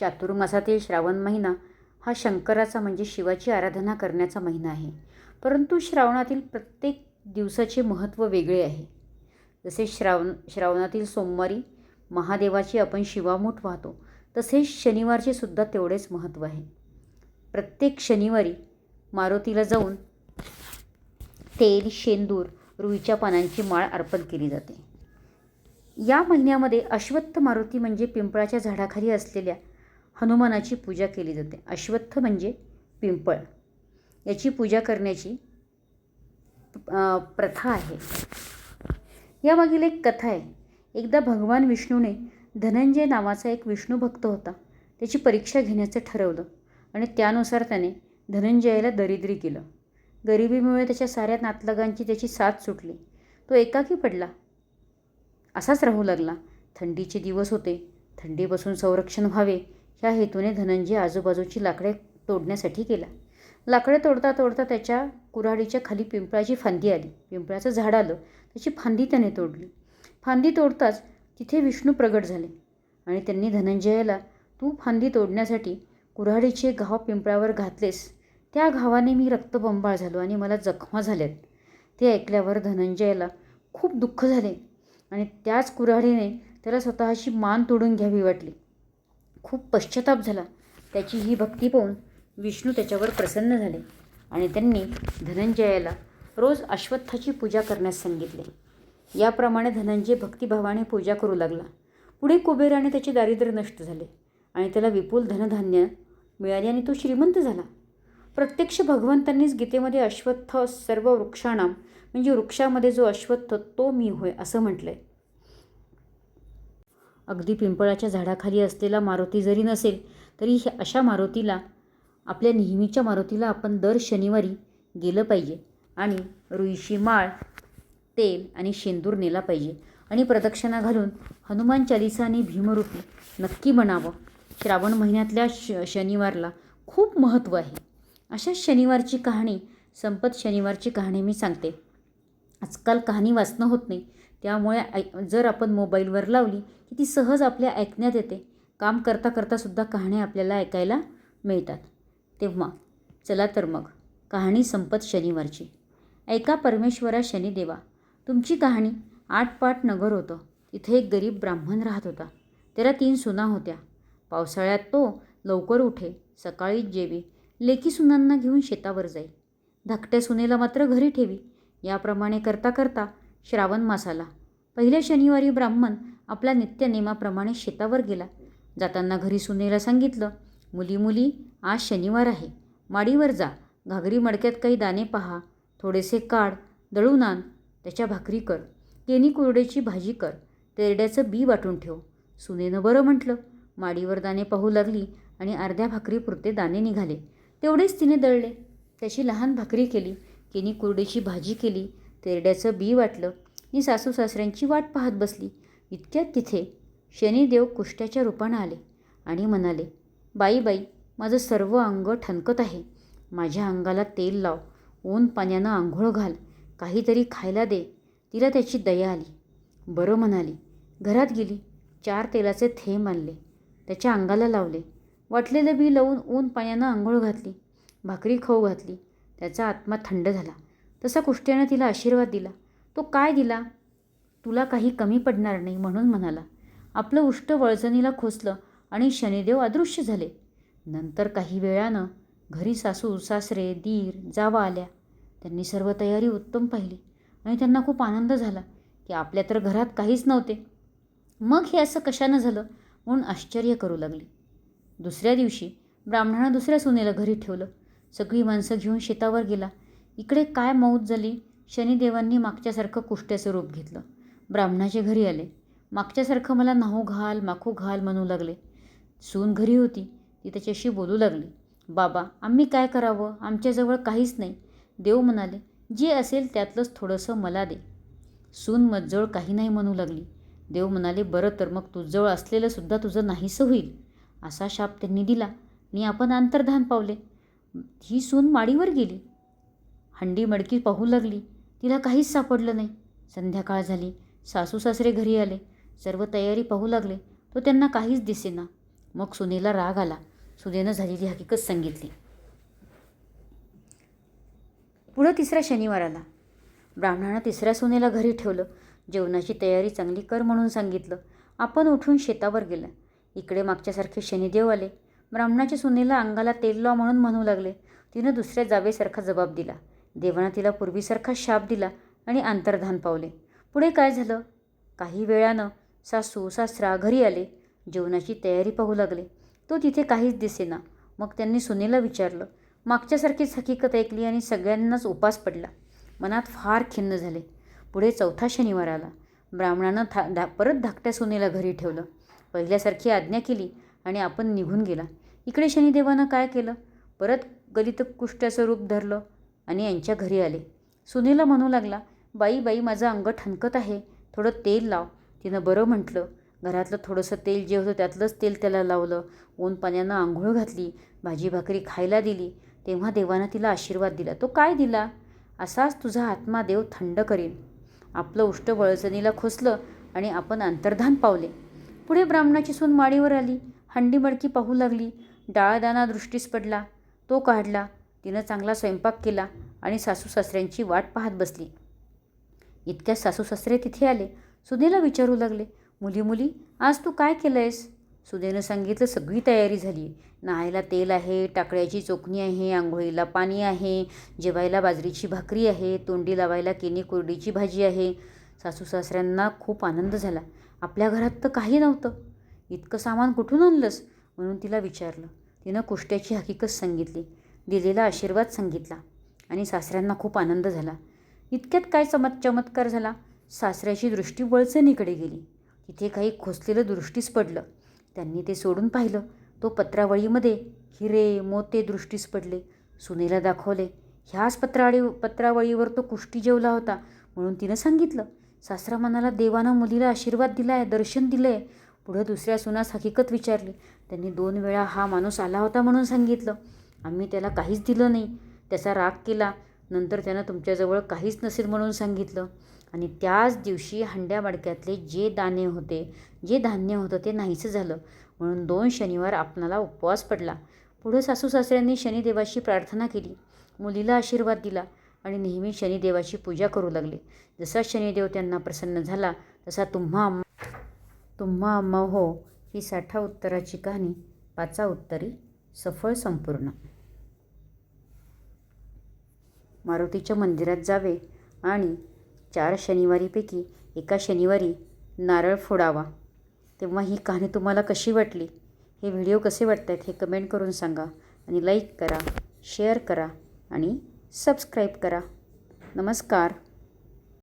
चातुर्मासातील श्रावण महिना हा शंकराचा म्हणजे शिवाची आराधना करण्याचा महिना आहे. परंतु श्रावणातील प्रत्येक दिवसाचे महत्त्व वेगळे आहे. जसे श्रावण श्रावणातील सोमवारी महादेवाची आपण शिवामूठ वाहतो तसेच शनिवारचे सुद्धा तेवढेच महत्त्व आहे. प्रत्येक शनिवारी मारुतीला जाऊन तेल शेंदूर रुईच्या पानांची माळ अर्पण केली जाते. या महिन्यामध्ये अश्वत्थ मारुती म्हणजे पिंपळाच्या झाडाखाली असलेल्या हनुमानाची पूजा केली जाते. अश्वत्थ म्हणजे पिंपळ. याची पूजा करण्याची प्रथा आहे. यामागील एक कथा आहे. एकदा भगवान विष्णूने धनंजय नावाचा एक विष्णू भक्त होता. त्याची परीक्षा घेण्याचं ठरवलं आणि त्यानुसार त्याने धनंजयाला दरिद्री केलं. गरिबीमुळे त्याच्या साऱ्या नातलगांची त्याची साथ सुटली. तो एकाकी पडला. असाच राहू लागला. थंडीचे दिवस होते. थंडीपासून संरक्षण व्हावे. ह्या हेतूने धनंजय आजूबाजूची लाकडे तोडण्यासाठी गेला. लाकडे तोडता तोडता त्याच्या कुऱ्हाडीच्या खाली पिंपळाची फांदी आली. पिंपळाचं झाड आलं. त्याची फांदी त्याने तोडली. फांदी तोडताच तिथे विष्णू प्रगट झाले आणि त्यांनी धनंजयाला तू फांदी तोडण्यासाठी कुऱ्हाडीचे घाव पिंपळावर घातलेस. त्या घावाने मी रक्तबंबाळ झालो आणि मला जखमा झाल्यात. ते ऐकल्यावर धनंजयाला खूप दुःख झाले आणि त्याच कुऱ्हाडीने त्याला स्वतःची मान तोडून घ्यावी वाटली. खूप पश्चाताप झाला. त्याची ही भक्ती पाहून विष्णू त्याच्यावर प्रसन्न झाले आणि त्यांनी धनंजयाला रोज अश्वत्थाची पूजा करण्यास सांगितले. याप्रमाणे धनंजय भक्तिभावाने पूजा करू लागला. पुढे कुबेराने त्याचे दारिद्र्य नष्ट झाले आणि त्याला विपुल धनधान्य मिळाले आणि तो श्रीमंत झाला. प्रत्यक्ष भगवंतांनीच गीतेमध्ये अश्वत्थ सर्व वृक्षाणाम म्हणजे वृक्षामध्ये जो अश्वत्थ तो मी होय असं म्हटलं आहे अगदी पिंपळाच्या झाडाखाली असलेला मारुती जरी नसेल तरी अशा मारुतीला आपल्या नेहमीच्या मारुतीला आपण दर शनिवारी गेलं पाहिजे आणि रुईशी माळ तेल आणि शेंदूर नेला पाहिजे आणि प्रदक्षिणा घालून हनुमान चालिसा आणि भीमरूपी नक्की म्हणावं. श्रावण महिन्यातल्या श शनिवारला खूप महत्त्व आहे. अशाच शनिवारची कहाणी संपत शनिवारची कहाणी मी सांगते. आजकाल कहाणी वाचणं होत नाही त्यामुळे ऐक जर आपण मोबाईलवर लावली की ती सहज आपल्या ऐकण्यात येते. काम करता करतासुद्धा कहाण्या आपल्याला ऐकायला मिळतात. तेव्हा चला तर मग कहाणी संपत शनिवारची. ऐका परमेश्वरा शनिदेवा तुमची कहाणी आठपाट नगर होतं. तिथे एक गरीब ब्राह्मण राहत होता. त्याला तीन सुना होत्या. पावसाळ्यात तो लवकर उठे सकाळीच जेवी लेकी सुनांना घेऊन शेतावर जाई. धाकट्या सुनेला मात्र घरी ठेवी. याप्रमाणे करता करता श्रावण मास आला पहिल्या शनिवारी ब्राह्मण आपल्या नित्यनेमाप्रमाणे शेतावर गेला. जाताना घरी सुनेला सांगितलं मुली मुली आज शनिवार आहे. माडीवर जा. घागरी मडक्यात काही दाणे पहा. थोडेसे काढ. दळून आण. त्याच्या भाकरी कर. केनी कुरडेची भाजी कर. तेरड्याचं बी वाटून ठेव. सुनेनं बरं म्हटलं. माडीवर दाणे पाहू लागली आणि अर्ध्या भाकरीपुरते दाणे निघाले. तेवढेच तिने दळले. त्याची लहान भाकरी केली. केनी कुरडेची भाजी केली. तेरड्याचं बी वाटलं. मी सासू सासऱ्यांची वाट पाहत बसली. इतक्यात तिथे शनिदेव कुष्ट्याच्या रूपानं आले आणि म्हणाले बाई बाई माझं सर्व अंग ठणकत आहे. माझ्या अंगाला तेल लाव. ऊन पाण्यानं आंघोळ घाल. काहीतरी खायला दे. तिला त्याची दया आली. बरं म्हणाली. घरात गेली. चार तेलाचे थेंब आणले. त्याच्या अंगाला लावले. वाटलेलं बी लावून ऊन पाण्यानं आंघोळ घातली. भाकरी खाऊ घातली. त्याचा आत्मा थंड झाला. तसा कुष्ट्यानं तिला आशीर्वाद दिला. तो काय दिला? तुला काही कमी पडणार नाही म्हणून म्हणाला. आपलं उष्ट वळजणीला खोचलं आणि शनिदेव अदृश्य झाले. नंतर काही वेळानं घरी सासू सासरे दीर जावा आल्या. त्यांनी सर्व तयारी उत्तम पाहिली आणि त्यांना खूप आनंद झाला की आपल्या तर घरात काहीच नव्हते. मग हे असं कशानं झालं म्हणून आश्चर्य करू लागली. दुसऱ्या दिवशी ब्राह्मणानं दुसऱ्या सुनेला घरी ठेवलं. सगळी माणसं घेऊन शेतावर गेला. इकडे काय मौत झाली? शनिदेवांनी मागच्यासारखं कुष्ट्याचं रूप घेतलं. ब्राह्मणाचे घरी आले. मागच्यासारखं मला नाहू घाल माखू घाल म्हणू लागले. सून घरी होती. ती त्याच्याशी बोलू लागली. बाबा आम्ही काय करावं? आमच्याजवळ काहीच नाही. देव म्हणाले जे असेल त्यातलंच थोडंसं मला दे. सून मज्जवळ काही नाही म्हणू लागली. देव म्हणाले बरं तर मग तुझजवळ असलेलंसुद्धा तुझं नाहीसं होईल. असा शाप त्यांनी दिला. आणि आपण अंतर्धान पावले. ही सून माडीवर गेली. हंडी मडकी पाहू लागली. तिला काहीच सापडलं नाही. संध्याकाळ झाली. सासू सासरे घरी आले. सर्व तयारी पाहू लागले. तो त्यांना काहीच दिसेना. मग सुनेला राग आला. सुनेनं झालेली हकीकत सांगितली. पुढं तिसरा शनिवार आला. ब्राह्मणानं तिसऱ्या सुनेला घरी ठेवलं. जेवणाची तयारी चांगली कर म्हणून सांगितलं. आपण उठून शेतावर गेलं. इकडे मागच्यासारखे शनिदेव आले. ब्राह्मणाच्या सुनेला अंगाला तेल लाव म्हणून म्हणू लागले. तिनं दुसऱ्या जावेसारखा जबाब दिला. देवानं तिला पूर्वीसारखा शाप दिला आणि अंतर्धान पावले. पुढे काय झालं? काही वेळानं सासू सासरा घरी आले जेवणाची तयारी पाहू लागले. तो तिथे काहीच दिसेना. मग त्यांनी सुनेला विचारलं मागच्यासारखीच हकीकत ऐकली आणि सगळ्यांनाच उपास पडला. मनात फार खिन्न झाले. पुढे चौथा शनिवार आला. ब्राह्मणानं था धा परत धाकट्या सुनेला घरी ठेवलं. पहिल्यासारखी आज्ञा केली आणि आपण निघून गेला. इकडे शनिदेवानं काय केलं? परत गलित कुष्ट्याचं रूप धरलं. आणि यांच्या घरी आले. सुनेला म्हणू लागला बाई बाई माझं अंग ठणकत आहे. थोडं तेल लाव. तिनं बरं म्हटलं. घरातलं थोडंसं तेल जे होतं त्यातलंच तेल त्याला लावलं. ऊन पाण्यानं आंघोळ घातली भाजी भाकरी खायला दिली. तेव्हा देवानं तिला आशीर्वाद दिला. तो काय दिला? असाच तुझा आत्मा देव थंड करीन. आपलं उष्ट वळचणीला खोसलं आणि आपण अंतर्धान पावले. पुढे ब्राह्मणाची सून माडीवर आली. हंडी मडकी पाहू लागली. डाळदाना दृष्टीस पडला. तो काढला. तिनं चांगला स्वयंपाक केला आणि सासू सासऱ्यांची वाट पाहत बसली. इतक्यात सासू सासरे तिथे आले. सुनेला विचारू लागले मुली मुली आज तू काय केलं आहेस सुनेनं सांगितलं सगळी तयारी झाली नाहायला तेल आहे टाकळ्याची चोखणी आहे आंघोळीला पाणी आहे जेवायला बाजरीची भाकरी आहे तोंडी लावायला केनी कोरडीची भाजी आहे. सासू सासऱ्यांना खूप आनंद झाला. आपल्या घरात तर काही नव्हतं. इतकं सामान कुठून आणलंस? म्हणून तिला विचारलं. तिनं कुष्ट्याची हकीकत सांगितली. दिलेला आशीर्वाद सांगितला आणि सासऱ्यांना खूप आनंद झाला. इतक्यात काय चमत चमत्कार झाला? सासऱ्याची दृष्टी वळचणीकडे गेली. तिथे काही खोसलेलं दृष्टीस पडलं. त्यांनी ते सोडून पाहिलं. तो पत्रावळीमध्ये हिरे मोते दृष्टीस पडले. सुनेला दाखवले ह्याच पत्रावळी पत्रावळीवर तो कुष्टी जेवला होता. म्हणून तिनं सांगितलं सासरा मनाला देवानं मुलीला आशीर्वाद दिला आहे दर्शन दिलं आहे पुढं दुसऱ्या सुनास हकीकत विचारली. त्यांनी दोन वेळा हा माणूस आला होता म्हणून सांगितलं. आम्ही त्याला काहीच दिलं नाही. त्याचा राग केला. नंतर त्यानं तुमच्याजवळ काहीच नसेल म्हणून सांगितलं. आणि त्याच दिवशी हंड्या मडक्यातले जे दाणे होते जे धान्य होतं ते नाहीचं झालं. म्हणून दोन शनिवार आपणाला उपवास पडला. पुढं सासू सासऱ्यांनी शनिदेवाची प्रार्थना केली. मुलीला आशीर्वाद दिला आणि नेहमी शनिदेवाची पूजा करू लागले. जसा शनिदेव त्यांना प्रसन्न झाला तसा तुम्हा अम्मा तुम्हा अम्मा हो ही साठा उत्तराची कहाणी पाचा उत्तरी सफळ संपूर्ण. मारुतीच्या मंदिरात जावे आणि चार शनिवारीपैकी एका शनिवारी नारळ फोडावा. तेव्हा ही कहाणी तुम्हाला कशी वाटली? हे व्हिडिओ कसे वाटत आहेत हे कमेंट करून सांगा आणि लाईक करा शेअर करा आणि सबस्क्राईब करा. नमस्कार.